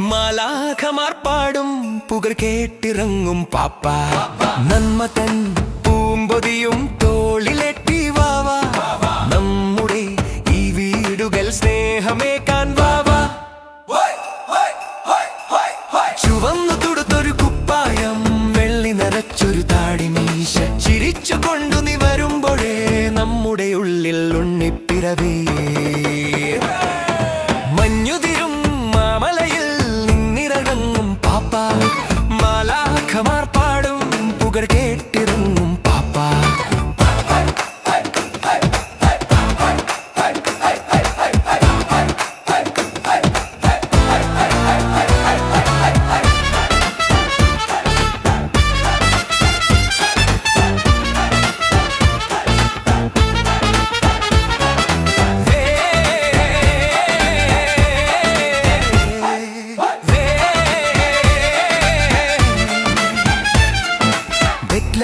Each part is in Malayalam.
മാലാഖമാർ പാടും പുകർ കേട്ടിറങ്ങും പാപ്പ. നന്മതൻ പൂമ്പൊതിയും തോളിലെട്ടി വാവ. നമ്മുടെ ഈ വീടുകൾ സ്നേഹമേക്കാൻ വാവ. ചുവന്നു തുടുത്തൊരു കുപ്പായം വെള്ളി നിറച്ചൊരു താടിമീശ. ചിരിച്ചു കൊണ്ടു നീ വരുമ്പോഴേ നമ്മുടെ ഉള്ളിൽ ഉണ്ണിപ്പിറവേ.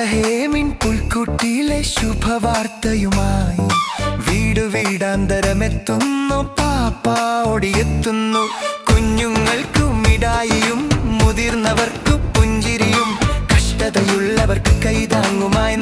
ബെത്ലഹേമിൻ പുൽക്കുട്ടിയിലെ ശുഭവാർത്തയുമായി. വീട് വീടാന്തരമെത്തുന്നു പാപ്പ ഓടിയെത്തുന്നു. കുഞ്ഞുങ്ങൾക്കു മിടായിയും മുതിർന്നവർക്കു പുഞ്ചിരിയും കഷ്ടതയുള്ളവർക്ക് കൈതാങ്ങുമായി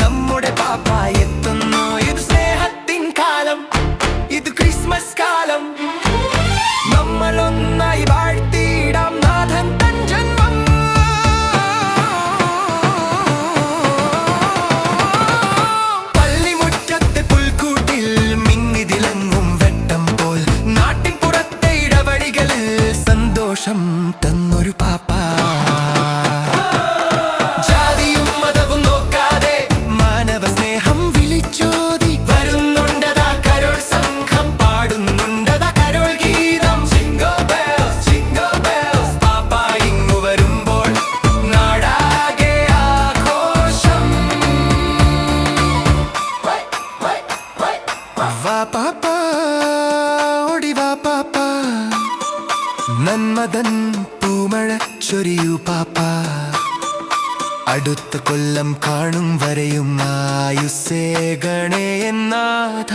നന്മതൻ പൂമഴ ചൊരിയൂ പാപ്പ. അടുത്ത കൊല്ലം കാണും വരെയും ആയുസേ ഗണേ എന്നാഥ.